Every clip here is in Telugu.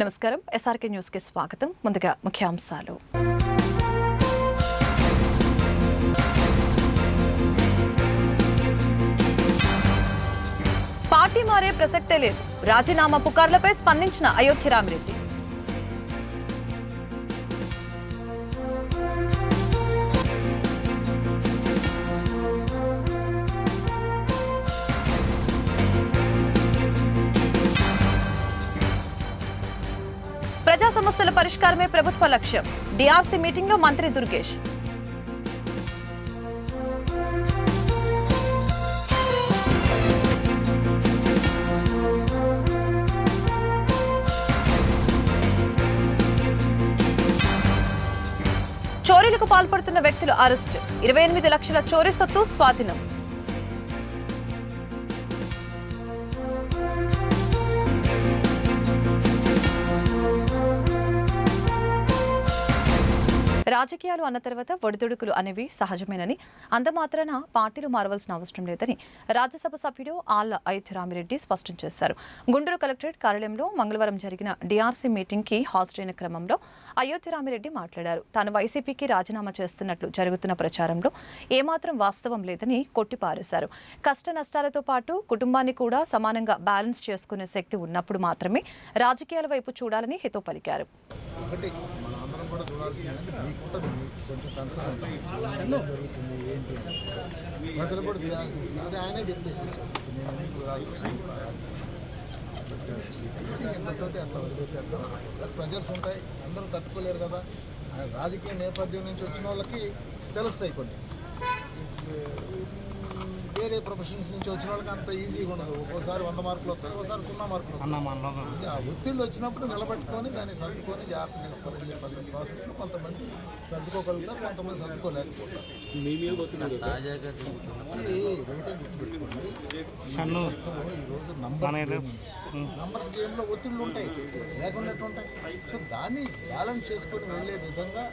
నమస్కారం. ఎస్ఆర్కే న్యూస్కి స్వాగతం. ముందుగా ముఖ్యాంశాలు. పార్టీ మారే ప్రసక్తే లేదు. రాజీనామా పుకార్లపై స్పందించిన అయోధ్య రామిరెడ్డి. పరిష్కారమే ప్రభుత్వ లక్ష్యం. డిఆర్సీ మీటింగ్లో మంత్రి దుర్గేష్. చోరీలకు పాల్పడుతున్న వ్యక్తులు అరెస్ట్. ఇరవై ఎనిమిది లక్షల చోరీ సత్తు స్వాధీనం. రాజకీయాలు అన్న తర్వాత ఒడిదుడుకులు అనేవి సహజమేనని అందమాత్రాన పార్టీలు మారవలసిన అవసరం లేదని రాజ్యసభ సభ్యుడు ఆళ్ళ అయోధ్యరామిరెడ్డి స్పష్టం చేశారు. గుంటూరు కలెక్టరేట్ కార్యాలయంలో మంగళవారం జరిగిన డిఆర్సీ మీటింగ్కి హాజరైన క్రమంలో అయోధ్యరామిరెడ్డి మాట్లాడారు. తాను వైసీపీకి రాజీనామా చేస్తున్నట్లు జరుగుతున్న ప్రచారంలో ఏమాత్రం వాస్తవం లేదని కొట్టిపారేశారు. కష్ట నష్టాలతో పాటు కుటుంబాన్ని కూడా సమానంగా బ్యాలెన్స్ చేసుకునే శక్తి ఉన్నప్పుడు మాత్రమే రాజకీయాల వైపు చూడాలని హితో పలికారు. కూడా చూడాల్సిందంటే మీకు ఉంటుంది కొంచెం కన్సర్న్ ఉంటుంది. జరుగుతుంది ఏంటి ప్రజలు కూడా చూడాల్సింది. అది ఆయనే చెప్పేసేసాడు. నేను అన్ని చూడాల్సి అట్లా వదిలేసేద్దాం సార్ ప్రెజర్స్ ఉంటాయి అందరూ తట్టుకోలేరు కదా. రాజకీయ నేపథ్యం నుంచి వచ్చిన వాళ్ళకి తెలుస్తాయి కొన్ని. వేరే ప్రొఫెషన్స్ నుంచి వచ్చిన వాళ్ళకి అంత ఈజీగా ఉండదు. ఒక్కోసారి వంద మార్కులు వస్తాయి ఒకసారి సున్నా మార్కులు వస్తాయి. ఆ ఒత్తిళ్ళు వచ్చినప్పుడు నిలబెట్టుకొని దాన్ని సర్దుకొని జాగ్రత్త చేసుకొని వెళ్ళే పద్ధతి ప్రాసెస్లో కొంతమంది సర్దుకోగలుగుతారు కొంతమంది సర్దుకోలేకపోతారు. తాజాగా ఒకటే గుర్తుపెట్టుకోండి. ఈరోజు ఉంది. నంబర్స్ గేమ్లో ఒత్తిళ్ళు ఉంటాయి. లేకుండా ఉంటాయి. సో దాన్ని బ్యాలెన్స్ చేసుకొని వెళ్ళే విధంగా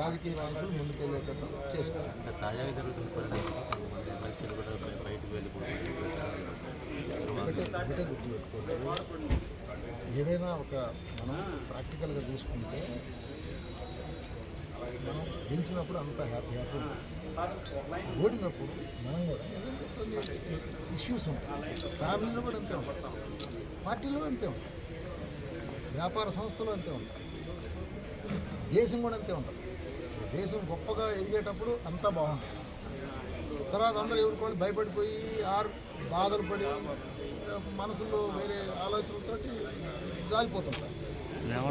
రాజకీయ నాయకులు ముందుకు వెళ్ళేటట్టు చేసుకోవాలి ఏదైనా ఒక మనం ప్రాక్టికల్గా చూసుకుంటే మనం గెలిచినప్పుడు అంత హ్యాపీ హ్యాపీ ఓడినప్పుడు మనం కూడా ఇష్యూస్ ఉంటాయి. ఫ్యామిలీలో కూడా అంతే ఉంటాం పార్టీలో అంతే ఉంటాం వ్యాపార సంస్థలు అంతే ఉంటాయి. దేశం కూడా అంతే ఉంటుంది దేశం గొప్పగా ఎదిగేటప్పుడు అంతా బాగుంటుంది. తర్వాత అందరూ ఎవరికోళ్ళు భయపడిపోయి ఆరు బాధలు పడి మనసులో వేరే ఆలోచనలతో జారిపోతుంటారు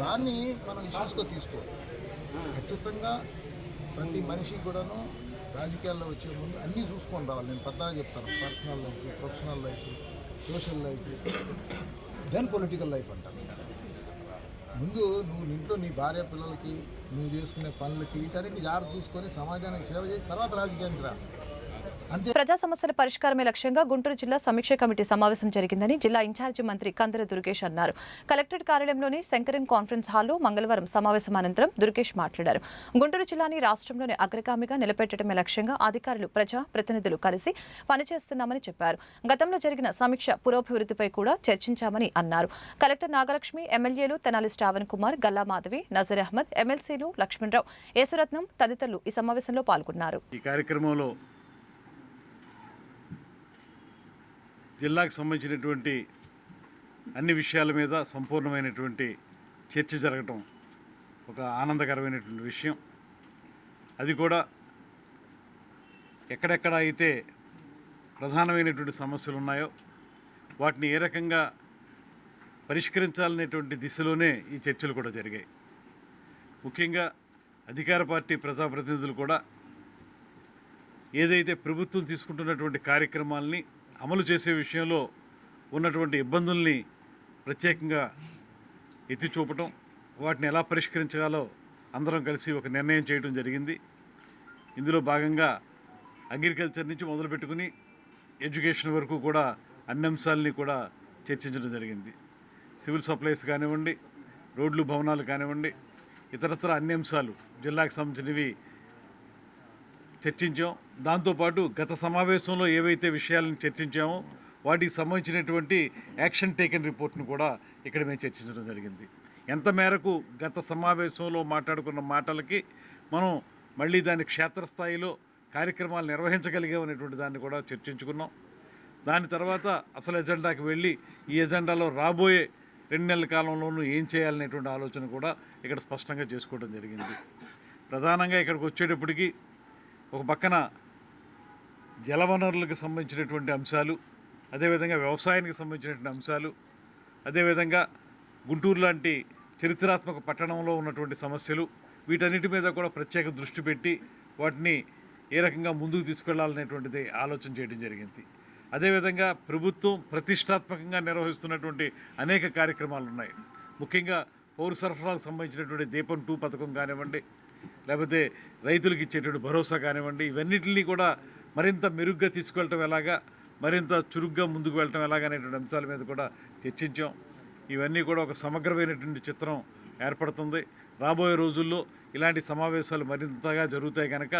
దాన్ని మనం ఇష్యూస్గా తీసుకోవాలి. ఖచ్చితంగా ప్రతి మనిషికి కూడాను రాజకీయాల్లో వచ్చే ముందు అన్నీ చూసుకొని రావాలి. నేను పెద్దగా చెప్తాను. Personal life professional life social life then political life అంటాను. ముందు నువ్వు ఇంట్లో నీ భార్య పిల్లలకి నువ్వు చేసుకునే పనులకి వీటన్నిటి జాగ్రత్త చూసుకొని సమాజానికి సేవ చేసి తర్వాత రాజకీయానికి రా. ప్రజా సమస్యల పరిష్కారమే లక్ష్యంగా గుంటూరు జిల్లా సమీక్ష కమిటీ సమావేశం జరిగిందని జిల్లా ఇన్ఛార్జి మంత్రి కందర దుర్గేష్ అన్నారు. కలెక్టరేట్ కార్యాలయంలోని శంకరన్ కాన్ఫరెన్స్ హాల్లో మంగళవారం సమావేశం అనంతరం దుర్గేష్ మాట్లాడారు. గుంటూరు జిల్లాని రాష్ట్రంలోని అగ్రగామిగా నిలబెట్టడమే లక్ష్యంగా అధికారులు ప్రజా ప్రతినిధులు కలిసి పనిచేస్తున్నామని చెప్పారు. గతంలో జరిగిన సమీక్ష పురోభివృద్ధిపై కూడా చర్చించామని అన్నారు. కలెక్టర్ నాగలక్ష్మి ఎమ్మెల్యేలు తెనాలి శ్రావణ్ కుమార్ గల్లా మాధవి నజర్ అహ్మద్ ఎమ్మెల్సీలు లక్ష్మణరావు యేసురత్నం తదితరులు ఈ సమావేశంలో పాల్గొన్నారు. ఈ కార్యక్రమంలో జిల్లాకు సంబంధించినటువంటి అన్ని విషయాల మీద సంపూర్ణమైనటువంటి చర్చ జరగటం ఒక ఆనందకరమైనటువంటి విషయం. అది కూడా ఎక్కడెక్కడ అయితే ప్రధానమైనటువంటి సమస్యలు ఉన్నాయో వాటిని ఏ రకంగా పరిష్కరించాలనేటువంటి దిశలోనే ఈ చర్చలు కూడా జరిగాయి. ముఖ్యంగా అధికార పార్టీ ప్రజాప్రతినిధులు కూడా ఏదైతే ప్రభుత్వం తీసుకుంటున్నటువంటి కార్యక్రమాల్ని అమలు చేసే విషయంలో ఉన్నటువంటి ఇబ్బందుల్ని ప్రత్యేకంగా ఎత్తి చూపటం వాటిని ఎలా పరిష్కరించాలో అందరం కలిసి ఒక నిర్ణయం చేయడం జరిగింది. ఇందులో భాగంగా అగ్రికల్చర్ నుంచి మొదలుపెట్టుకుని ఎడ్యుకేషన్ వరకు కూడా అన్ని అంశాలని కూడా చర్చించడం జరిగింది. సివిల్ సప్లైస్ కానివ్వండి రోడ్లు భవనాలు కానివ్వండి ఇతరత్ర అన్ని అంశాలు జిల్లాకు సంబంధించినవి చర్చించాం. దాంతోపాటు గత సమావేశంలో ఏవైతే విషయాలను చర్చించామో వాటికి సంబంధించినటువంటి యాక్షన్ టేకెన్ రిపోర్ట్ను కూడా ఇక్కడ మేము చర్చించడం జరిగింది. ఎంత మేరకు గత సమావేశంలో మాట్లాడుకున్న మాటలకి మనం మళ్ళీ దాని క్షేత్రస్థాయిలో కార్యక్రమాలు నిర్వహించగలిగామనేటువంటి దాన్ని కూడా చర్చించుకున్నాం. దాని తర్వాత అసలు ఎజెండాకి వెళ్ళి ఈ ఎజెండాలో రాబోయే రెండు నెలల కాలంలోనూ ఏం చేయాలనేటువంటి ఆలోచన కూడా ఇక్కడ స్పష్టంగా చేసుకోవడం జరిగింది. ప్రధానంగా ఇక్కడికి వచ్చేటప్పటికి ఒక పక్కన జలవనరులకు సంబంధించినటువంటి అంశాలు అదేవిధంగా వ్యవసాయానికి సంబంధించినటువంటి అంశాలు అదేవిధంగా గుంటూరు లాంటి చరిత్రాత్మక పట్టణంలో ఉన్నటువంటి సమస్యలు వీటన్నిటి మీద కూడా ప్రత్యేక దృష్టి పెట్టి వాటిని ఏ రకంగా ముందుకు తీసుకెళ్ళాలనేటువంటిది ఆలోచన చేయడం జరిగింది. అదేవిధంగా ప్రభుత్వం ప్రతిష్టాత్మకంగా నిర్వహిస్తున్నటువంటి అనేక కార్యక్రమాలు ఉన్నాయి. ముఖ్యంగా పౌర సరఫరాలకు సంబంధించినటువంటి దీపం టూ పథకం కానివ్వండి లేకపోతే రైతులకు ఇచ్చేటువంటి భరోసా కానివ్వండి ఇవన్నిటిని కూడా మరింత మెరుగ్గా తీసుకెళ్ళటం ఎలాగా మరింత చురుగ్గా ముందుకు వెళ్ళటం ఎలాగనేటువంటి అంశాల మీద కూడా చర్చించాం. ఇవన్నీ కూడా ఒక సమగ్రమైనటువంటి చిత్రం ఏర్పడుతుంది. రాబోయే రోజుల్లో ఇలాంటి సమావేశాలు మరింతగా జరుగుతాయి కనుక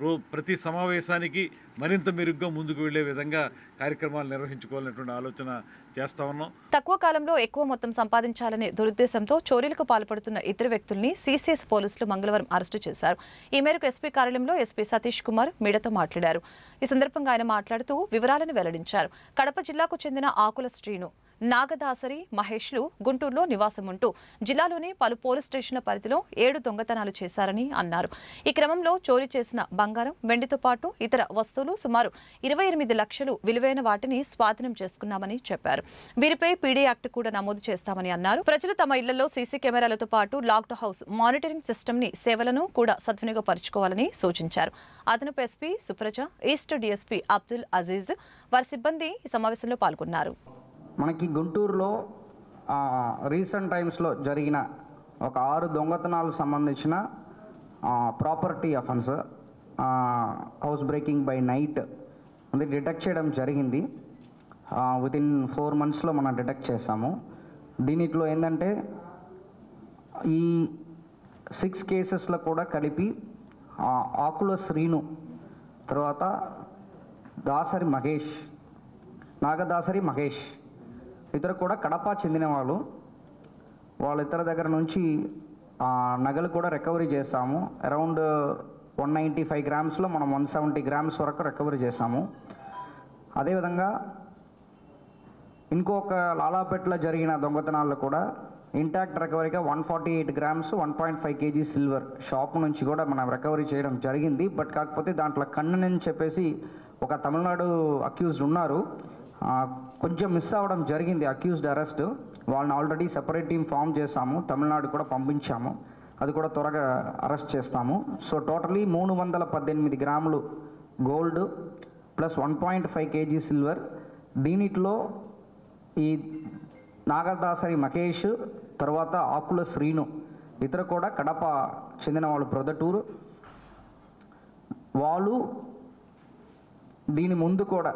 రో ప్రతి సమావేశానికి మరింత మెరుగ్గా ముందుకు వెళ్ళే విధంగా కార్యక్రమాలు నిర్వహించుకోవాలనేటువంటి ఆలోచన చేస్తా ఉన్నాం. తక్కువ కాలంలో ఎక్కువ మొత్తం సంపాదించాలనే దురుద్దేశంతో చోరీలకు పాల్పడుతున్న ఇద్దరు వ్యక్తుల్ని సీసీఎస్ పోలీసులు మంగళవారం అరెస్టు చేశారు. ఈ మేరకు ఎస్పీ కార్యాలయంలో ఎస్పీ సతీష్ కుమార్ మీడియాతో మాట్లాడారు. ఈ సందర్భంగా ఆయన మాట్లాడుతూ వివరాలను వెల్లడించారు. కడప జిల్లాకు చెందిన ఆకుల శ్రీను నాగదాసరి మహేష్లు గుంటూరులో నివాసం ఉంటూ జిల్లాలోని పలు పోలీస్ స్టేషన్ల పరిధిలో ఏడు దొంగతనాలు చేశారని అన్నారు. ఈ క్రమంలో చోరీ చేసిన బంగారం వెండితో పాటు ఇతర వస్తువులు సుమారు ఇరవై ఎనిమిది లక్షలు విలువైన వాటిని స్వాధీనం చేసుకున్నామని చెప్పారు. వీరిపై పీడీ యాక్ట్ కూడా నమోదు చేస్తామని అన్నారు. ప్రజలు తమ ఇళ్ళలో సీసీ కెమెరాలతో పాటు లాక్డ్ హౌస్ మానిటరింగ్ సిస్టమ్ని సేవలను కూడా సద్వినియోగపరచుకోవాలని సూచించారు. అదనపు SP Supraja east DSP Abdul Aziz వారి సిబ్బంది ఈ సమావేశంలో పాల్గొన్నారు. మనకి గుంటూరులో రీసెంట్ టైమ్స్లో జరిగిన ఒక ఆరు దొంగతనాలకు సంబంధించిన property offence house breaking by night అది డిటెక్ట్ చేయడం జరిగింది. విత్ ఇన్ ఫోర్ మంత్స్లో మనం డిటెక్ట్ చేసాము దీనిట్లో ఏంటంటే ఈ సిక్స్ కేసెస్లో కూడా కలిపి ఆకుల శ్రీను తర్వాత దాసరి మహేష్ నాగదాసరి మహేష్ ఇద్దరు కూడా కడప చెందిన వాళ్ళు వాళ్ళిద్దరి దగ్గర నుంచి ఆ, నగలు కూడా రికవరీ చేస్తాము అరౌండ్ వన్ నైంటీ ఫైవ్ గ్రామ్స్లో మనం వన్ సెవెంటీ గ్రామ్స్ వరకు రికవరీ చేసాము అదేవిధంగా ఇంకొక లాలాపేటలో జరిగిన దొంగతనాల్లో కూడా intact రికవరీగా one forty eight grams one point five KG silver shop నుంచి కూడా మనం రికవరీ చేయడం జరిగింది. బట్ కాకపోతే దాంట్లో కన్ను అని చెప్పేసి ఒక తమిళనాడు అక్యూజ్డ్ ఉన్నారు. కొంచెం మిస్ అవ్వడం జరిగింది అక్యూజ్డ్ అరెస్ట్ వాళ్ళని ఆల్రెడీ సెపరేట్ టీం ఫామ్ చేశాము. తమిళనాడు కూడా పంపించాము. అది కూడా త్వరగా అరెస్ట్ చేస్తాము. సో టోటలీ మూడు వందల పద్దెనిమిది గ్రాములు gold plus one point five KG silver దీనిట్లో ఈ నాగదాసరి మహేష్ తర్వాత ఆకుల శ్రీను ఇతరు కూడా కడప చెందిన వాళ్ళు ప్రొదటూరు వాళ్ళు దీని ముందు కూడా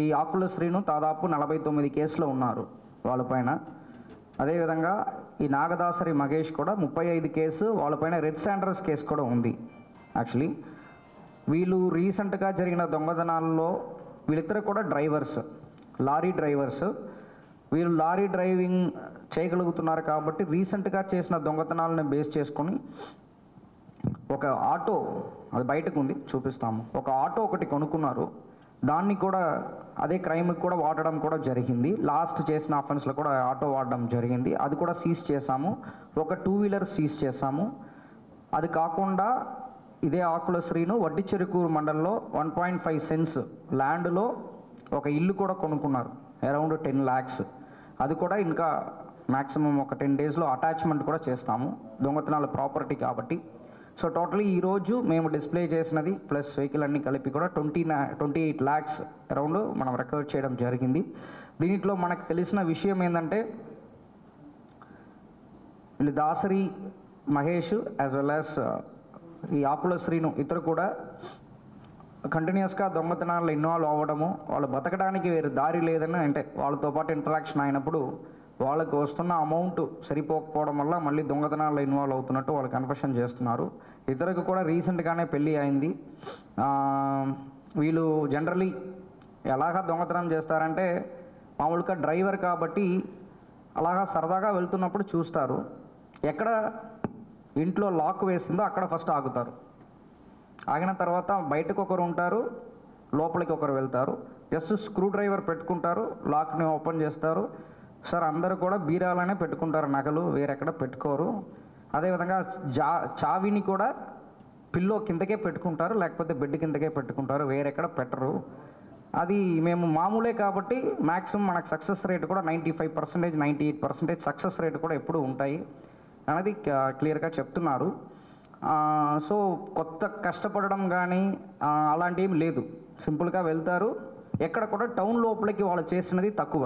ఈ ఆకుల శ్రీను దాదాపు నలభై తొమ్మిది కేసులో ఉన్నారు వాళ్ళపైన అదేవిధంగా ఈ నాగదాసరి మహేష్ కూడా ముప్పై ఐదు కేసు వాళ్ళపైన రెడ్ శాండర్స్ కేసు కూడా ఉంది. యాక్చువల్లీ వీళ్ళు రీసెంట్గా జరిగిన దొంగతనాల్లో వీళ్ళిద్దరు కూడా డ్రైవర్స్ లారీ డ్రైవర్స్. వీళ్ళు లారీ డ్రైవింగ్ చేయగలుగుతున్నారు కాబట్టి రీసెంట్గా చేసిన దొంగతనాలను బేస్ చేసుకొని ఒక ఆటో అది బయటకు ఉంది చూపిస్తాము. ఒక ఆటో ఒకటి కొనుక్కున్నారు. దాన్ని కూడా అదే క్రైమ్కి కూడా వాడడం కూడా జరిగింది. లాస్ట్ చేసిన అఫెన్స్లో కూడా ఆటో వాడడం జరిగింది. అది కూడా సీజ్ చేసాము ఒక టూ వీలర్ సీజ్ చేసాము అది కాకుండా ఇదే ఆకుల శ్రీను వడ్డి చెరుకూరు మండలంలో వన్ పాయింట్ ఫైవ్ సెన్స్ ల్యాండ్లో ఒక ఇల్లు కూడా కొనుక్కున్నారు. అరౌండ్ టెన్ ల్యాక్స్ అది కూడా ఇంకా మ్యాక్సిమం ఒక టెన్ డేస్లో అటాచ్మెంట్ కూడా చేస్తాము. దొంగతనాల ప్రాపర్టీ కాబట్టి. సో టోటలీ ఈరోజు మేము డిస్ప్లే చేసినది ప్లస్ వెహికల్ అన్ని కలిపి కూడా twenty twenty eight lakhs around మనం రికవర్ చేయడం జరిగింది. దీంట్లో మనకు తెలిసిన విషయం ఏంటంటే వీళ్ళు Dasari Mahesh as well as ఈ ఆకుల శ్రీను ఇద్దరు కూడా కంటిన్యూస్గా దొంగతనాల్లో ఇన్వాల్వ్ అవ్వడము వాళ్ళు బతకడానికి వేరే దారి లేదని అంటే వాళ్ళతో పాటు ఇంటరాక్షన్ అయినప్పుడు వాళ్ళకి వస్తున్న అమౌంట్ సరిపోకపోవడం వల్ల మళ్ళీ దొంగతనాల్లో ఇన్వాల్వ్ అవుతున్నట్టు వాళ్ళు కన్ఫెషన్ చేస్తున్నారు. ఇద్దరికి కూడా రీసెంట్గానే పెళ్ళి అయింది. వీళ్ళు జనరలీ ఎలాగా దొంగతనం చేస్తారంటే మామూలుగా డ్రైవర్ కాబట్టి అలాగా సరదాగా వెళ్తున్నప్పుడు చూస్తారు. ఎక్కడ ఇంట్లో లాక్ వేసిందో అక్కడ ఫస్ట్ ఆగుతారు. ఆగిన తర్వాత బయటకు ఒకరు ఉంటారు లోపలికి ఒకరు వెళ్తారు. జస్ట్ స్క్రూ డ్రైవర్ పెట్టుకుంటారు లాక్ని ఓపెన్ చేస్తారు. సార్ అందరూ కూడా బీరాలనే పెట్టుకుంటారు నగలు వేరెక్కడ పెట్టుకోరు. అదేవిధంగా జా చావిని కూడా పిల్లో కిందకే పెట్టుకుంటారు లేకపోతే బెడ్ కిందకే పెట్టుకుంటారు వేరెక్కడ పెట్టరు. అది మేము మామూలే కాబట్టి మ్యాక్సిమం మనకు సక్సెస్ రేట్ కూడా ninety five percentage ninety eight percentage success rate కూడా ఎప్పుడూ ఉంటాయి అనేది క్లియర్గా చెప్తున్నారు. సో కొత్త కష్టపడడం కానీ అలాంటివి అలాంటి ఏం లేదు. సింపుల్గా వెళ్తారు. ఎక్కడ కూడా టౌన్ లోపలికి వాళ్ళు చేసినది తక్కువ.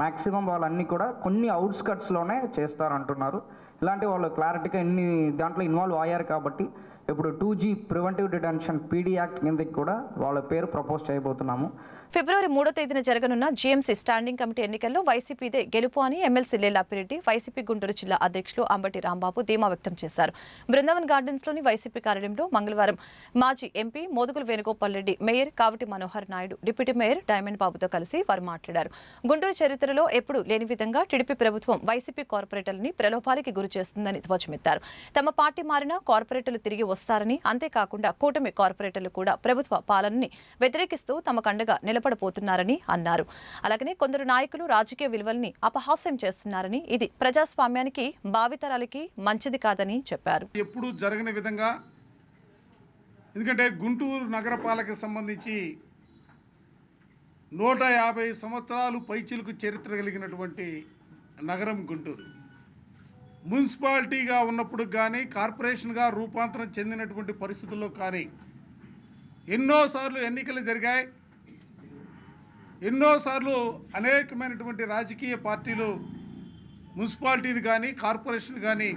మ్యాక్సిమం వాళ్ళన్నీ కూడా కొన్ని అవుట్స్కట్స్లోనే చేస్తారంటున్నారు. ఇలాంటి వాళ్ళు క్లారిటీగా ఎన్ని దాంట్లో ఇన్వాల్వ్ అయ్యారు కాబట్టి ఇప్పుడు two G preventive detention PD act కిందకి కూడా వాళ్ళ పేరు ప్రపోజ్ చేయబోతున్నాము. ఫిబ్రవరి మూడో తేదీన జరగనున్న జీఎంసీ స్టాండింగ్ కమిటీ ఎన్నికల్లో వైసీపీదే గెలుపు అని ఎమ్మెల్సీ లేలాపిరెడ్డి వైసీపీ గుంటూరు జిల్లా అధ్యక్షులు అంబటి రాంబాబు ధీమా వ్యక్తం చేశారు. బృందావన్ గార్డెన్స్లోని వైసీపీ కార్యాలయంలో మంగళవారం మాజీ MP Modugula Venugopal Reddy mayor Kavati Manohar Naidu deputy mayor Diamond బాబుతో కలిసి వారు మాట్లాడారు. గుంటూరు చరిత్రలో ఎప్పుడూ లేని విధంగా టీడీపీ ప్రభుత్వం వైసీపీ కార్పొరేటర్లని ప్రలోభాలకి గురి చేస్తుందని ధ్వజమెత్తారు. తమ పార్టీ మారినా కార్పొరేటర్లు తిరిగి వస్తారని అంతేకాకుండా కూటమి కార్పొరేటర్లు కూడా ప్రభుత్వ పాలనని వ్యతిరేకిస్తూ తమ కండగా నిలబడబోతున్నారని అన్నారు. అలాగనే కొందరు నాయకులు రాజకీయ విలువల్ని అపహాస్యం చేస్తున్నారని ఇది ప్రజాస్వామ్యానికి భావితరాలకి మంచిది కాదని చెప్పారు. ఎప్పుడూ జరగని విధంగా ఎందుకంటే గుంటూరు నగరపాలక సంబంధించి నూట యాభై సంవత్సరాలు పైచిలకు చరిత్ర కలిగినటువంటి నగరం గుంటూరు. మున్సిపాలిటీగా ఉన్నప్పుడు కానీ కార్పొరేషన్గా రూపాంతరం చెందినటువంటి పరిస్థితుల్లో కానీ ఎన్నోసార్లు ఎన్నికలు జరిగాయి. ఎన్నోసార్లు అనేకమైనటువంటి రాజకీయ పార్టీలు మున్సిపాలిటీని కానీ కార్పొరేషన్ కానీ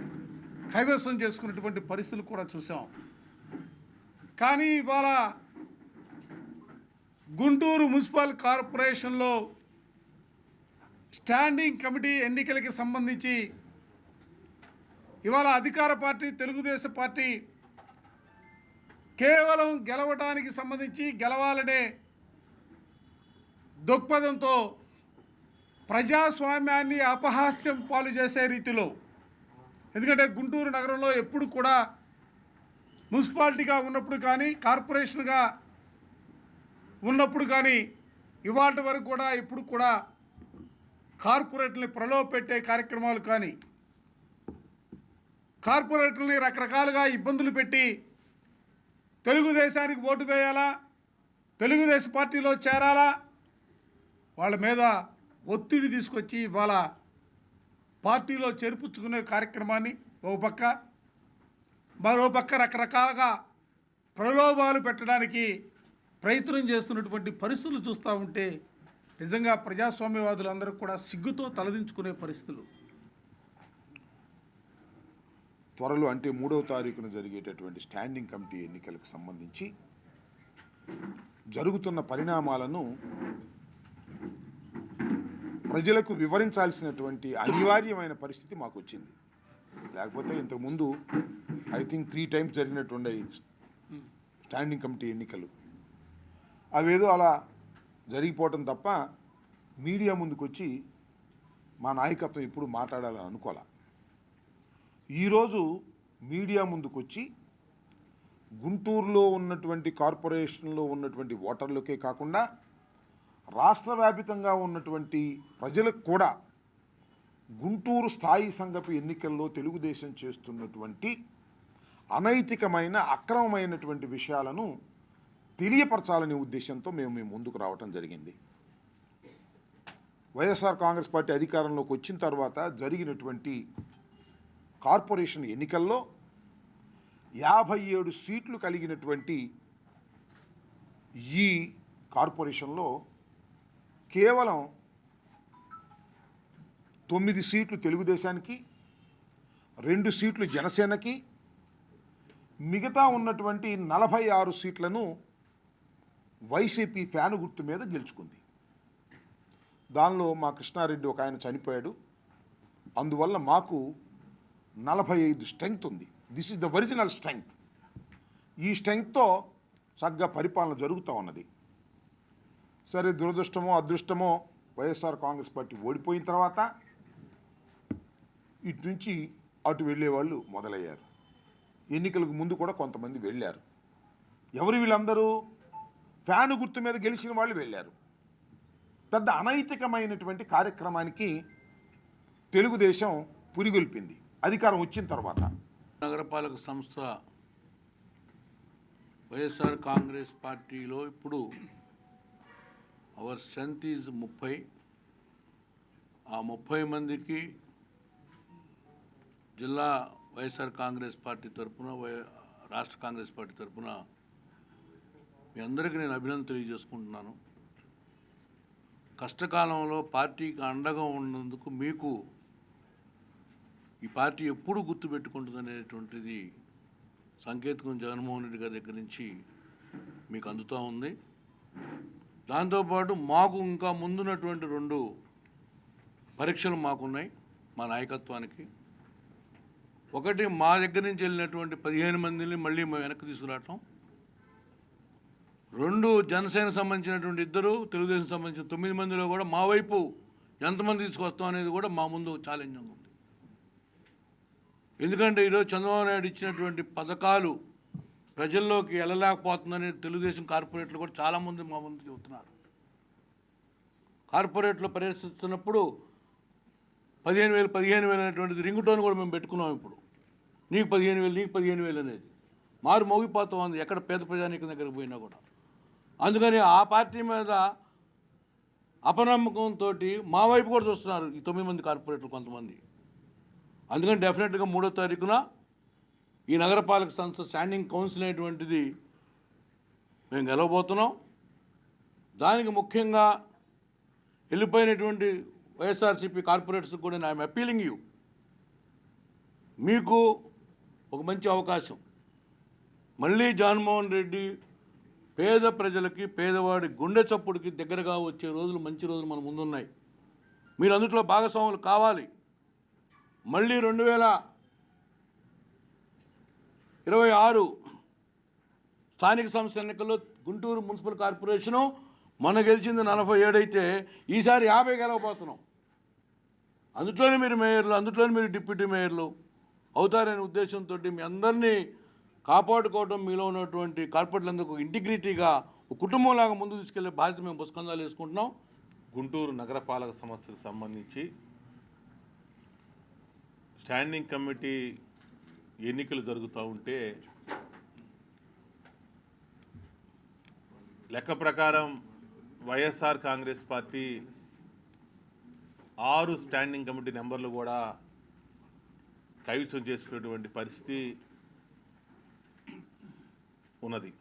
కైవసం చేసుకున్నటువంటి పరిస్థితులు కూడా చూసాం. కానీ ఇవాళ గుంటూరు మున్సిపల్ కార్పొరేషన్లో స్టాండింగ్ కమిటీ ఎన్నికలకి సంబంధించి ఇవాళ అధికార పార్టీ తెలుగుదేశం పార్టీ కేవలం గెలవడానికి సంబంధించి గెలవాలనే దృక్పథంతో ప్రజాస్వామ్యాన్ని అపహాస్యం పాలు చేసే రీతిలో ఎందుకంటే గుంటూరు నగరంలో ఎప్పుడు కూడా మున్సిపాలిటీగా ఉన్నప్పుడు కానీ కార్పొరేషన్గా ఉన్నప్పుడు కానీ ఇవాటి వరకు కూడా ఇప్పుడు కూడా కార్పొరేట్ని ప్రలోభ పెట్టే కార్యక్రమాలు కానీ కార్పొరేటర్ని రకరకాలుగా ఇబ్బందులు పెట్టి తెలుగుదేశానికి ఓటు వేయాలా? తెలుగుదేశం పార్టీలో చేరాలా? వాళ్ళ మీద ఒత్తిడి తీసుకొచ్చి ఇవాళ పార్టీలో చేర్పుచ్చుకునే కార్యక్రమాన్ని ఒక పక్క మరో పక్క రకరకాలుగా ప్రలోభాలు పెట్టడానికి ప్రయత్నం చేస్తున్నటువంటి పరిస్థితులు చూస్తూ ఉంటే నిజంగా ప్రజాస్వామ్యవాదులందరూ కూడా సిగ్గుతో తలదించుకునే పరిస్థితులు. త్వరలో అంటే మూడవ తారీఖున జరిగేటటువంటి స్టాండింగ్ కమిటీ ఎన్నికలకు సంబంధించి జరుగుతున్న పరిణామాలను ప్రజలకు వివరించాల్సినటువంటి అనివార్యమైన పరిస్థితి మాకు వచ్చింది లేకపోతే ఇంతకుముందు ఐ థింక్ త్రీ టైమ్స్ జరిగినటువంటి స్టాండింగ్ కమిటీ ఎన్నికలు. అవేదో అలా జరిగిపోవటం తప్ప మీడియా ముందుకు వచ్చి మా నాయకత్వం ఎప్పుడు మాట్లాడాలని అనుకోలే. ఈరోజు మీడియా ముందుకు వచ్చి గుంటూరులో ఉన్నటువంటి కార్పొరేషన్లో ఉన్నటువంటి ఓటర్లకే కాకుండా రాష్ట్ర వ్యాపితంగా ఉన్నటువంటి ప్రజలకు కూడా గుంటూరు స్థాయి సంఘపు ఎన్నికల్లో తెలుగుదేశం చేస్తున్నటువంటి అనైతికమైన అక్రమమైనటువంటి విషయాలను తెలియపరచాలనే ఉద్దేశంతో మేము మేము ముందుకు రావటం జరిగింది. వైఎస్ఆర్ కాంగ్రెస్ పార్టీ అధికారంలోకి వచ్చిన తర్వాత జరిగినటువంటి కార్పొరేషన్ ఎన్నికల్లో యాభై ఏడు సీట్లు కలిగినటువంటి ఈ కార్పొరేషన్లో కేవలం తొమ్మిది సీట్లు తెలుగుదేశానికి రెండు సీట్లు జనసేనకి మిగతా ఉన్నటువంటి నలభై ఆరు సీట్లను వైసీపీ ఫ్యాను గుర్తు మీద గెలుచుకుంది. దానిలో మా కృష్ణారెడ్డి ఒక ఆయన చనిపోయాడు. అందువల్ల మాకు నలభై ఐదు స్ట్రెంగ్త్ ఉంది. This is the original strength ఈ స్ట్రెంగ్త్తో చక్కగా పరిపాలన జరుగుతూ ఉన్నది. సరే దురదృష్టమో అదృష్టమో Y S R Congress party ఓడిపోయిన తర్వాత ఇటు నుంచి అటు వెళ్ళేవాళ్ళు మొదలయ్యారు. ఎన్నికలకు ముందు కూడా కొంతమంది వెళ్ళారు. ఎవరు వీళ్ళందరూ? ఫ్యాను గుర్తు మీద గెలిచిన వాళ్ళు వెళ్ళారు. పెద్ద అనైతికమైనటువంటి కార్యక్రమానికి తెలుగుదేశం పురిగొల్పింది. అధికారం వచ్చిన తర్వాత. నగరపాలక సంస్థ వైఎస్ఆర్ కాంగ్రెస్ పార్టీలో ఇప్పుడు అవర్ స్ట్రెంత్ ఈజ్ ముప్పై. ఆ ముప్పై మందికి జిల్లా వైఎస్ఆర్ కాంగ్రెస్ పార్టీ తరఫున వై రాష్ట్ర కాంగ్రెస్ పార్టీ తరఫున మీ అందరికీ నేను అభినందన తెలియజేసుకుంటున్నాను. కష్టకాలంలో పార్టీకి అండగా ఉన్నందుకు మీకు ఈ పార్టీ ఎప్పుడు గుర్తుపెట్టుకుంటుంది అనేటువంటిది సంకేతకం జగన్మోహన్ రెడ్డి గారి దగ్గర నుంచి మీకు అందుతూ ఉంది. దాంతోపాటు మాకు ఇంకా ముందున్నటువంటి రెండు పరీక్షలు మాకున్నాయి మా నాయకత్వానికి. ఒకటి మా దగ్గర నుంచి వెళ్ళినటువంటి పదిహేను మందిని మళ్ళీ మేము వెనక్కి తీసుకురావటం. రెండు జనసేన సంబంధించినటువంటి ఇద్దరు తెలుగుదేశం సంబంధించిన తొమ్మిది మందిలో కూడా మా వైపు ఎంతమంది తీసుకొస్తాం అనేది కూడా మా ముందు ఛాలెంజింగ్ ఉంది. ఎందుకంటే ఈరోజు చంద్రబాబు నాయుడు ఇచ్చినటువంటి పథకాలు ప్రజల్లోకి వెళ్ళలేకపోతుందని తెలుగుదేశం కార్పొరేట్లు కూడా చాలామంది మా ముందు చెబుతున్నారు. కార్పొరేట్లో పర్యటిస్తున్నప్పుడు పదిహేను వేలు పదిహేను వేలు అనేటువంటిది రింగ్ టోన్ కూడా మేము పెట్టుకున్నాం ఇప్పుడు. నీకు పదిహేను వేలు నీకు పదిహేను వేలు అనేది. మారు మోగిపోతా ఉంది ఎక్కడ పేద ప్రజానీకం దగ్గరికి పోయినా కూడా. అందుకని ఆ పార్టీ మీద అపనమ్మకంతో మా వైపు కూడా చూస్తున్నారు ఈ తొమ్మిది మంది కార్పొరేటర్లు కొంతమంది. అందుకని డెఫినెట్గా మూడో తారీఖున ఈ నగరపాలక సంస్థ స్టాండింగ్ కౌన్సిల్ అనేటువంటిది మేము గెలవబోతున్నాం. దానికి ముఖ్యంగా వెళ్ళిపోయినటువంటి వైఎస్ఆర్సీపీ కార్పొరేట్స్కి కూడా ఐఎమ్ అపీలింగ్ యూ. మీకు ఒక మంచి అవకాశం. మళ్ళీ జగన్మోహన్ రెడ్డి పేద ప్రజలకి పేదవాడి గుండె చప్పుడికి దగ్గరగా వచ్చే రోజులు మంచి రోజులు మన ముందున్నాయి. మీరు అందుట్లో భాగస్వాములు కావాలి. మళ్ళీ రెండు వేల ఇరవై ఆరు స్థానిక సంస్థ ఎన్నికల్లో గుంటూరు మున్సిపల్ కార్పొరేషను మన గెలిచింది నలభై ఏడైతే ఈసారి యాభై గెలవబోతున్నాం. అందులోనే మీరు మేయర్లు అందులోనే మీరు డిప్యూటీ మేయర్లు అవుతారనే ఉద్దేశంతో మీ అందరినీ కాపాడుకోవడం మీలో ఉన్నటువంటి కార్పొరేట్లందరికీ ఇంటిగ్రిటీగా ఒక కుటుంబంలాగా ముందు తీసుకెళ్ళే బాధ్యత మేము పుస్తకందాలు వేసుకుంటున్నాం. గుంటూరు నగరపాలక సంస్థకు సంబంధించి స్టాండింగ్ కమిటీ ఎన్నికలు జరుగుతూ ఉంటే లెక్క ప్రకారం వైఎస్ఆర్ కాంగ్రెస్ పార్టీ ఆరు స్టాండింగ్ కమిటీ నెంబర్లు కూడా కైవసం చేసుకునేటువంటి పరిస్థితి ఉన్నది.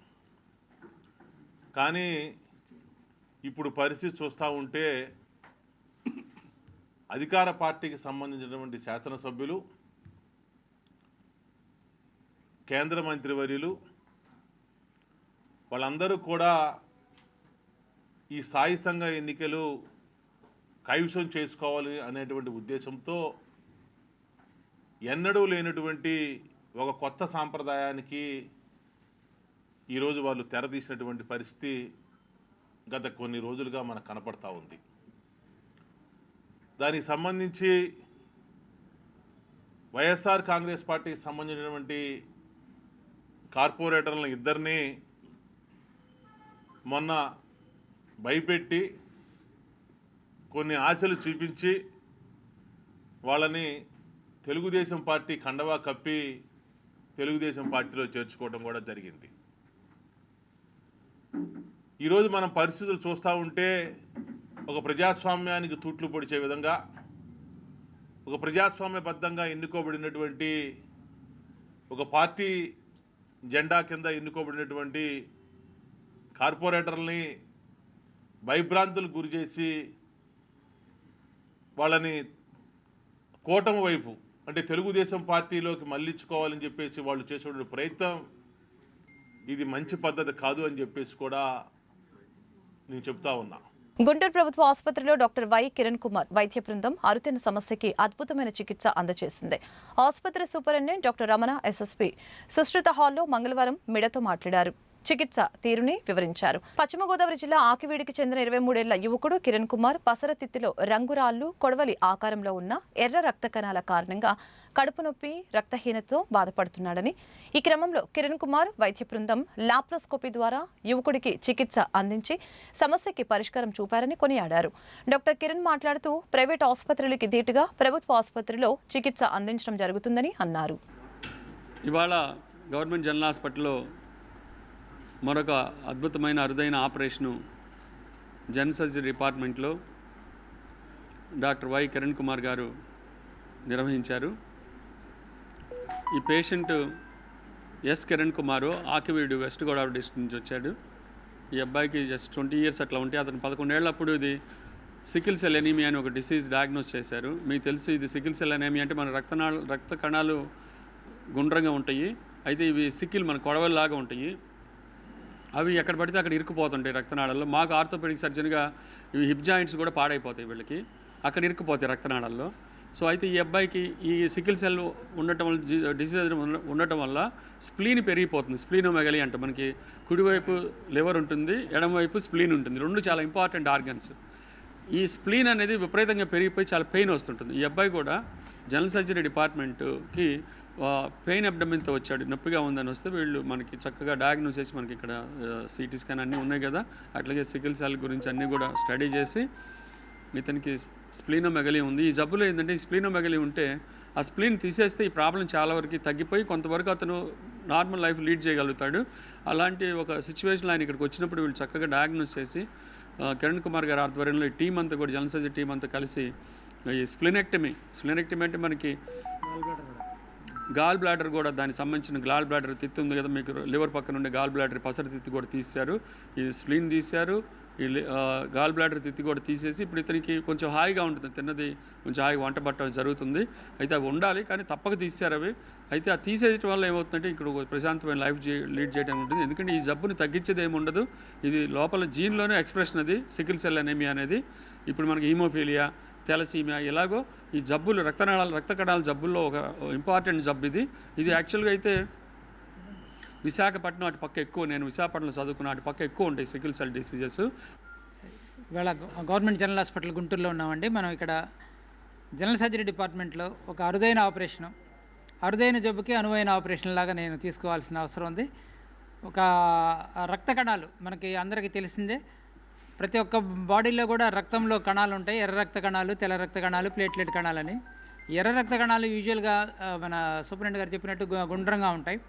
కానీ ఇప్పుడు పరిస్థితి చూస్తూ ఉంటే అధికార పార్టీకి సంబంధించినటువంటి శాసనసభ్యులు కేంద్ర మంత్రివర్యులు వాళ్ళందరూ కూడా ఈ సాయి సంఘ ఎన్నికలు కైవసం చేసుకోవాలి అనేటువంటి ఉద్దేశంతో ఎన్నడూ లేనటువంటి ఒక కొత్త సాంప్రదాయానికి ఈరోజు వాళ్ళు తెరదీసినటువంటి పరిస్థితి గత కొన్ని రోజులుగా మనకు కనపడతా ఉంది. దానికి సంబంధించి వైఎస్ఆర్ కాంగ్రెస్ పార్టీకి సంబంధించినటువంటి కార్పొరేటర్లను ఇద్దరిని మొన్న భయపెట్టి కొన్ని ఆశలు చూపించి వాళ్ళని తెలుగుదేశం పార్టీ కండవా కప్పి తెలుగుదేశం పార్టీలో చేర్చుకోవడం కూడా జరిగింది. ఈరోజు మనం పరిస్థితులు చూస్తూ ఉంటే ఒక ప్రజాస్వామ్యానికి తూట్లు పొడిచే విధంగా ఒక ప్రజాస్వామ్యబద్ధంగా ఎన్నుకోబడినటువంటి ఒక పార్టీ జెండా కింద ఎన్నుకోబడినటువంటి కార్పొరేటర్ని భయభ్రాంతులు గురి చేసి వాళ్ళని కూటమి వైపు అంటే తెలుగుదేశం పార్టీలోకి మళ్ళించుకోవాలని చెప్పేసి వాళ్ళు చేసిన ప్రయత్నం ఇది మంచి పద్ధతి కాదు అని చెప్పేసి కూడా నేను చెప్తా ఉన్నా. గుంటూరు ప్రభుత్వ ఆసుపత్రిలో డాక్టర్ వై కిరణ్ కుమార్ వైద్య బృందం అరుతైన సమస్యకి అద్భుతమైన చికిత్స అందజేసింది. ఆసుపత్రి superintendent doctor Ramana SSP Sushruta హాల్లో మంగళవారం మిడతో మాట్లాడారు. చికిత్స తీరుని వివరించారు. పశ్చిమ గోదావరి జిల్లా ఆకివీడికి చెందిన ఇరవై మూడేళ్ళ యువకుడు కిరణ్ కుమార్ పసరతిత్తిలో రంగురాళ్ళు కొడవలి ఆకారంలో ఉన్న ఎర్ర రక్త కణాల కారణంగా కడుపు నొప్పి రక్తహీనతతో బాధపడుతున్నాడని. ఈ క్రమంలో కిరణ్ కుమార్ వైద్య బృందం లాప్రోస్కోపీ ద్వారా యువకుడికి చికిత్స అందించి సమస్యకి పరిష్కారం చూపారని కొనియాడారు. డాక్టర్ కిరణ్ మాట్లాడుతూ ప్రైవేట్ ఆసుపత్రులకి ధీటుగా ప్రభుత్వ ఆసుపత్రిలో చికిత్స అందించడం జరుగుతుందని అన్నారు. ఇవాళ గవర్నమెంట్ జనరల్ హాస్పిటల్లో మరొక అద్భుతమైన అరుదైన ఆపరేషను జన్ సర్జరీ డిపార్ట్మెంట్లో డాక్టర్ వై కిరణ్ కుమార్ గారు నిర్వహించారు. ఈ patient S Kiran Kumar Akividu west Godavari district నుంచి వచ్చాడు. ఈ అబ్బాయికి జస్ట్ ట్వంటీ ఇయర్స్ అట్లా ఉంటే అతను పదకొండేళ్ళప్పుడు ఇది సికిల్ సెల్ ఎనీమియా అని ఒక డిసీజ్ డయాగ్నోస్ చేశారు. మీకు తెలుసు ఇది సికిల్ సెల్ ఎనీమియా అంటే మన రక్తనాళ రక్త కణాలు గుండ్రంగా ఉంటాయి. అయితే ఇవి సికిల్ మన కొడవల్లాగా ఉంటాయి. అవి ఎక్కడ పడితే అక్కడ ఇరుక్కుపోతుంటాయి రక్తనాళాల్లో. మాకు ఆర్థోపెడిక్ సర్జన్గా ఇవి హిప్ జాయింట్స్ కూడా పాడైపోతాయి వీళ్ళకి. అక్కడ ఇరుక్కుపోతాయి రక్తనాళాల్లో. సో అయితే ఈ అబ్బాయికి ఈ సికిల్ సెల్ ఉండటం వల్ల డిసీజ్ ఉండటం వల్ల స్ప్లీన్ పెరిగిపోతుంది. స్ప్లీనోమెగలి అంటే మనకి. కుడివైపు లివర్ ఉంటుంది ఎడమవైపు స్ప్లీన్ ఉంటుంది. రెండు చాలా ఇంపార్టెంట్ ఆర్గన్స్. ఈ స్ప్లీన్ అనేది విపరీతంగా పెరిగిపోయి చాలా పెయిన్ వస్తుంటుంది. ఈ అబ్బాయి కూడా జనరల్ సర్జరీ డిపార్ట్మెంట్కి పెయిన్ అబ్డమిన్తో వచ్చాడు. నొప్పిగా ఉందని వస్తే వీళ్ళు మనకి చక్కగా డయాగ్నోస్ చేసి మనకి ఇక్కడ సిటీ స్కాన్ అన్నీ ఉన్నాయి కదా. అట్లాగే సికిల్ సెల్ గురించి అన్నీ కూడా స్టడీ చేసి ఇతనికి స్ప్లీనోమెగలి ఉంది. ఈ జబ్బులో ఏంటంటే ఈ స్ప్లీనోమెగలి ఉంటే ఆ స్ప్లీన్ తీసేస్తే ఈ ప్రాబ్లం చాలా వరకు తగ్గిపోయి కొంతవరకు అతను నార్మల్ లైఫ్ లీడ్ చేయగలుగుతాడు. అలాంటి ఒక సిచ్యువేషన్లో ఆయన ఇక్కడికి వచ్చినప్పుడు వీళ్ళు చక్కగా డయాగ్నోస్ చేసి కిరణ్ కుమార్ గారి ఆధ్వర్యంలో ఈ టీం అంతా కూడా జనసేజ టీం అంతా కలిసి ఈ స్ప్లినెక్టమీ స్ప్లినెక్టమీ అంటే మనకి గాల్ బ్లాడర్ కూడా దానికి సంబంధించిన గాల్ బ్లాడర్ తిత్తి ఉంది కదా మీకు లివర్ పక్కన ఉండే గాల్ బ్లాడర్ పసర తిత్తి కూడా తీశారు. ఈ స్ప్లీన్ తీశారు. ఈ గాల్ బ్లాడర్ తిత్తి కూడా తీసేసి ఇప్పుడు ఇతనికి కొంచెం హాయిగా ఉంటుంది తిన్నది కొంచెం హాయిగా వంట పట్టడం జరుగుతుంది. అయితే అవి ఉండాలి కానీ తప్పక తీశారు అవి. అయితే ఆ తీసేయటం వల్ల ఏమవుతుందంటే ఇక్కడ ఒక ప్రశాంతమైన లైఫ్ లీడ్ చేయడం ఉంటుంది. ఎందుకంటే ఈ జబ్బుని తగ్గించేది ఏమి ఉండదు. ఇది లోపల జీన్లోనే ఎక్స్ప్రెషన్ అది సికిల్ సెల్ అనేమియా అనేది. ఇప్పుడు మనకి హీమోఫీలియా తెలసీమియా ఇలాగో ఈ జబ్బులు రక్తనాళాలు రక్త కణాల జబ్బుల్లో ఒక ఇంపార్టెంట్ జబ్బు ఇది. ఇది యాక్చువల్గా అయితే విశాఖపట్నం అటు పక్క ఎక్కువ నేను విశాఖపట్నంలో చదువుకున్న అటు పక్క ఎక్కువ ఉంటాయి సికిల్ సెల్ డిసీజెస్ ఇవాళ గవర్నమెంట్ జనరల్ హాస్పిటల్ గుంటూరులో ఉన్నామండి. మనం ఇక్కడ జనరల్ సర్జరీ డిపార్ట్మెంట్లో ఒక అరుదైన ఆపరేషను అరుదైన జబ్బుకి అనువైన ఆపరేషన్ లాగా నేను తీసుకోవాల్సిన అవసరం ఉంది. ఒక రక్త కణాలు మనకి అందరికీ తెలిసిందే. ప్రతి ఒక్క బాడీలో కూడా రక్తంలో కణాలు ఉంటాయి. ఎర్ర రక్త కణాలు తెల్ల రక్త కణాలు ప్లేట్లెట్ కణాలని. ఎర్ర రక్త కణాలు యూజువల్గా మన సూపరింటెండెంట్ గారు చెప్పినట్టు గు- గుండ్రంగా ఉంటాయి.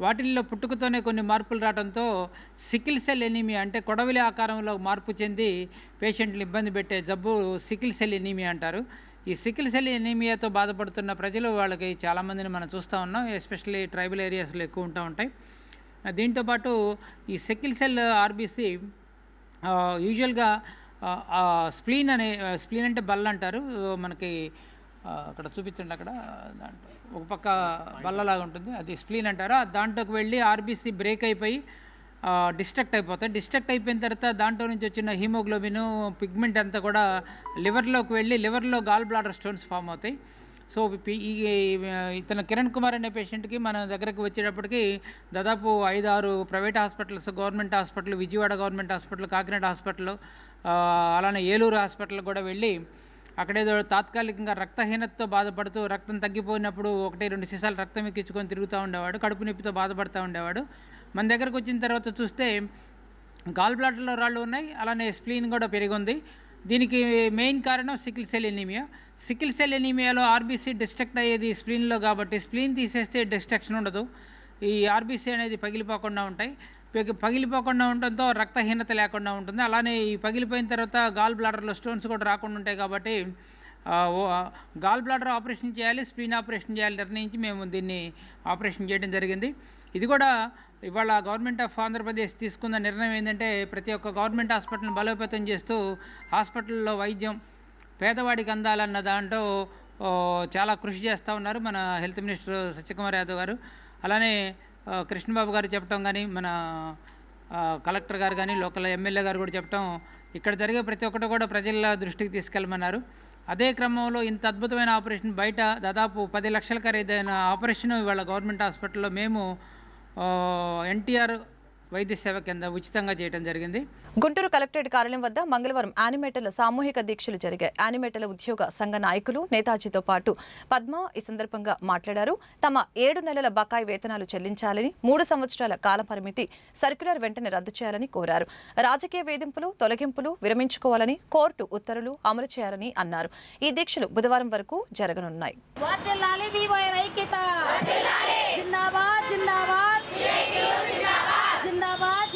వాటిల్లో పుట్టుకతోనే కొన్ని మార్పులు రావడంతో సికిల్ సెల్ ఎనీమియా అంటే కొడవలి ఆకారంలో మార్పు చెంది పేషెంట్లు ఇబ్బంది పెట్టే జబ్బు సికిల్ సెల్ ఎనీమియా అంటారు. ఈ సికిల్ సెల్ ఎనీమియాతో బాధపడుతున్న ప్రజలు వాళ్ళకి చాలామందిని మనం చూస్తూ ఉన్నాం. ఎస్పెషల్లీ ట్రైబల్ ఏరియాస్లో ఎక్కువ ఉంటూ ఉంటాయి. దీంతోపాటు ఈ సికిల్ సెల్ ఆర్బీసీ యూజువల్గా స్ప్లీన్ అనే స్ప్లీన్ అంటే బల్ల అంటారు. మనకి అక్కడ చూపించండి అక్కడ. దాంట్లో ఒక పక్క బల్లలాగా ఉంటుంది. అది స్ప్లీన్ అంటారు. ఆ దాంట్లోకి వెళ్ళి ఆర్బీసీ బ్రేక్ అయిపోయి డిస్ట్రక్ట్ అయిపోతాయి. డిస్ట్రక్ట్ అయిపోయిన తర్వాత దాంట్లో నుంచి వచ్చిన హీమోగ్లోబిన్ పిగ్మెంట్ అంతా కూడా లివర్లోకి వెళ్ళి లివర్లో గాల్ బ్లాడర్ స్టోన్స్ ఫామ్ అవుతాయి. సో పి- ఈ ఇతను కిరణ్ కుమార్ అనే పేషెంట్కి మన దగ్గరకు వచ్చేటప్పటికి దాదాపు ఐదు ఆరు private hospitals government hospital Vijayawada government hospital Kakinada hospital అలానే ఏలూరు హాస్పిటల్ కూడా వెళ్ళి అక్కడేదో తాత్కాలికంగా రక్తహీనతతో బాధపడుతూ రక్తం తగ్గిపోయినప్పుడు ఒకటి రెండు సీసాలు రక్తం ఎక్కించుకొని తిరుగుతూ ఉండేవాడు కడుపు నొప్పితో బాధపడుతూ ఉండేవాడు. మన దగ్గరకు వచ్చిన తర్వాత చూస్తే గాల్ బ్లాడర్లో రాళ్ళు ఉన్నాయి అలానే స్ప్లీన్ కూడా పెరిగి ఉంది. దీనికి మెయిన్ కారణం sickle cell anaemia sickle cell ఎనీమియాలో RBC destruct అయ్యేది స్ప్లీన్లో కాబట్టి స్ప్లీన్ తీసేస్తే డిస్ట్రక్షన్ ఉండదు. ఈ ఆర్బీసీ అనేది పగిలిపోకుండా ఉంటాయి. పగిలిపోకుండా ఉండటంతో రక్తహీనత లేకుండా ఉంటుంది. అలానే ఈ పగిలిపోయిన తర్వాత గాల్ బ్లాడర్లో స్టోన్స్ కూడా రాకుండా ఉంటాయి కాబట్టి గాల్ బ్లాడర్ ఆపరేషన్ చేయాలి స్ప్లీన్ ఆపరేషన్ చేయాలి నిర్ణయించి మేము దీన్ని ఆపరేషన్ చేయడం జరిగింది. ఇది కూడా ఇవాళ గవర్నమెంట్ ఆఫ్ ఆంధ్రప్రదేశ్ తీసుకున్న నిర్ణయం ఏంటంటే ప్రతి ఒక్క గవర్నమెంట్ హాస్పిటల్ని బలోపేతం చేస్తూ హాస్పిటల్లో వైద్యం పేదవాడికి అందాలన్న దాంట్లో చాలా కృషి చేస్తూ ఉన్నారు మన హెల్త్ మినిస్టర్ సత్యకుమార్ యాదవ్ గారు. అలానే కృష్ణబాబు గారు చెప్పడం కానీ మన కలెక్టర్ గారు కానీ లోకల్ ఎమ్మెల్యే గారు కూడా చెప్పడం ఇక్కడ జరిగే ప్రతి ఒక్కటి కూడా ప్రజల దృష్టికి తీసుకెళ్ళమన్నారు. అదే క్రమంలో ఇంత అద్భుతమైన ఆపరేషన్ బయట దాదాపు పది లక్షల ఖరీదైన ఆపరేషన్ ఇవాళ గవర్నమెంట్ హాస్పిటల్లో మేము ఎన్టీఆర్ వైద్య సేవ కింద ఉచితంగా చేయడం జరిగింది. గుంటూరు కలెక్టరేట్ కార్యాలయం వద్ద మంగళవారం యానిమేటర్ల సామూహిక దీక్షలు జరిగాయి. యానిమేటర్ల ఉద్యోగ సంఘ నాయకులు నేతాజీతో పాటు పద్మ ఈ సందర్భంగా మాట్లాడారు. తమ ఏడు నెలల బకాయి వేతనాలు చెల్లించాలని మూడు సంవత్సరాల కాల పరిమితి సర్క్యులర్ వెంటనే రద్దు చేయాలని కోరారు. రాజకీయ వేధింపులు తొలగింపులు విరమించుకోవాలని కోర్టు ఉత్తర్వులు అమలు చేయాలని అన్నారు. ఈ దీక్షలు బుధవారం వరకు జరగనున్నాయి. జిందాబాద్ జిందాబాద్ జిందాబాద్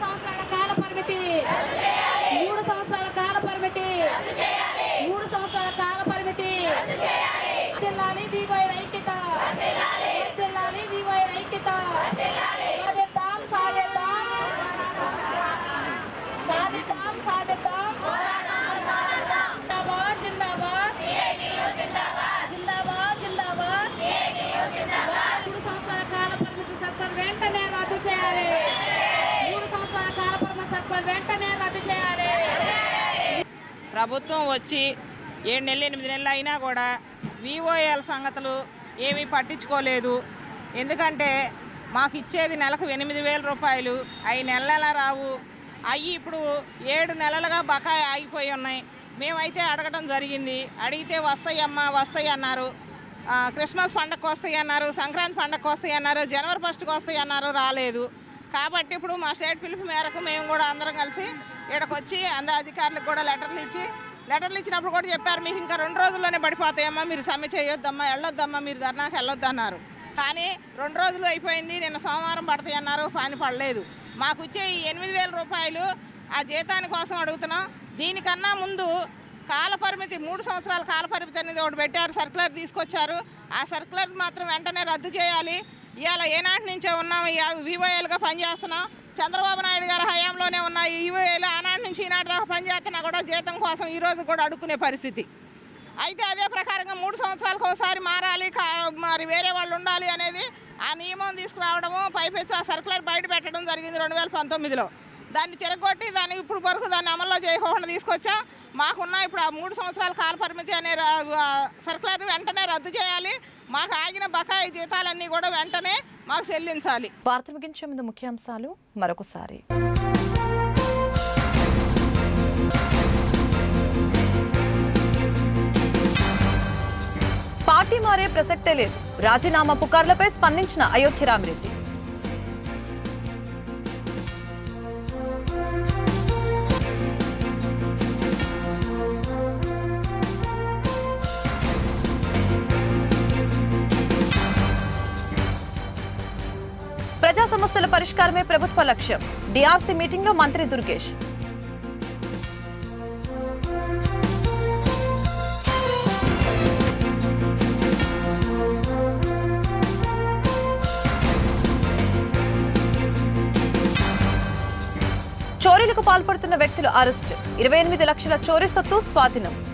సంవత్సరాల కాల పరిమితి మూడు సంవత్సరాల కాల పరిమితి మూడు సంవత్సరాల కాల పరిమితి వర్ధిల్లాలి వివోఎం ఐక్యత వర్ధిల్లాలి వివోఎం ఐక్యత సాధిద్దాం సాధిద్దాం సాధిద్దాం సాధిద్దాం జిందాబాద్ జిందాబాద్ జిందాబాద్ జిందాబాద్ మూడు సంవత్సరాల కాల పరిమితి సర్కార్ వెంటనే రద్దు చేయాలి మూడు సంవత్సరాల కాల పరిమితి సర్కార్ వెంటనే రద్దు చేయాలి ప్రభుత్వం వచ్చి ఏడు నెలలు ఎనిమిది నెలలు అయినా కూడా వివోఎల్ సంగతులు ఏమీ పట్టించుకోలేదు. ఎందుకంటే మాకు ఇచ్చేది నెలకు ఎనిమిది వేల రూపాయలు. అవి నెల నెల రావు. అవి ఇప్పుడు ఏడు నెలలుగా బకాయి ఆగిపోయి ఉన్నాయి. మేమైతే అడగడం జరిగింది. అడిగితే వస్తాయమ్మా వస్తాయి అన్నారు. క్రిస్మస్ పండగకు వస్తాయి అన్నారు సంక్రాంతి పండగకు వస్తాయి అన్నారు జనవరి ఫస్ట్కి వస్తాయి అన్నారు రాలేదు. కాబట్టి ఇప్పుడు మా స్టేట్ పిలుపు మేరకు మేము కూడా అందరం కలిసి ఇక్కడికి వచ్చి అంద అధికారులకు కూడా లెటర్లు ఇచ్చి లెటర్లు ఇచ్చినప్పుడు కూడా చెప్పారు మీకు ఇంకా రెండు రోజుల్లోనే పడిపోతాయమ్మా మీరు సమ్మె చేయొద్దమ్మా వెళ్ళొద్దమ్మా మీరు ధర్నాకి వెళ్ళొద్దు అన్నారు కానీ రెండు రోజులు అయిపోయింది నిన్న సోమవారం పడతాయి అన్నారు పని పడలేదు. మాకు వచ్చే ఈ ఎనిమిది వేల రూపాయలు ఆ జీతాని కోసం అడుగుతున్నాం. దీనికన్నా ముందు కాల పరిమితి మూడు సంవత్సరాల కాల పరిమితి అనేది ఒకటి పెట్టారు సర్కులర్ తీసుకొచ్చారు. ఆ సర్కులర్ మాత్రం వెంటనే రద్దు చేయాలి. ఇవాళ ఏనాటి నుంచే ఉన్నాం వివోఏలుగా పనిచేస్తున్నాం. చంద్రబాబు నాయుడు గారి హయాంలోనే ఉన్న ఈవోఏలు ఆనాటి నుంచి ఈనాటి దాకా పనిచేస్తున్నా కూడా జీతం కోసం ఈరోజు కూడా అడుక్కునే పరిస్థితి. అయితే అదే ప్రకారంగా మూడు సంవత్సరాలకు ఒకసారి మారాలి కా- మరి వేరే వాళ్ళు ఉండాలి అనేది ఆ నియమం తీసుకురావడము పైపెచ్చి ఆ సర్కులర్ బయట పెట్టడం జరిగింది రెండు వేల పంతొమ్మిదిలో. దాన్ని తిరగొట్టి దాన్ని ఇప్పుడు వరకు దాన్ని అమల్లో చేయకుండా తీసుకొచ్చాం. మాకున్న ఇప్పుడు ఆ మూడు సంవత్సరాల కాల పరిమితి అనే ర- సర్కులర్ వెంటనే రద్దు చేయాలి. మాకు ఆగిన బకాయి జీతాలన్నీ కూడా వెంటనే మాకు చెల్లించాలి. వార్త ముగించే ముందు ముఖ్యాంశాలు మరొకసారి. పార్టీ మారే ప్రసక్తే లేదు. రాజీనామా పుకార్లపై స్పందించిన అయోధ్య రామిరెడ్డి. పరిష్కారమే ప్రభుత్వ లక్ష్యం. డిఆర్సీ మీటింగ్లో మంత్రి దుర్గేష్. చోరీలకు పాల్పడుతున్న వ్యక్తులు అరెస్ట్. ఇరవై ఎనిమిది లక్షల చోరీ సొత్తు స్వాధీనం.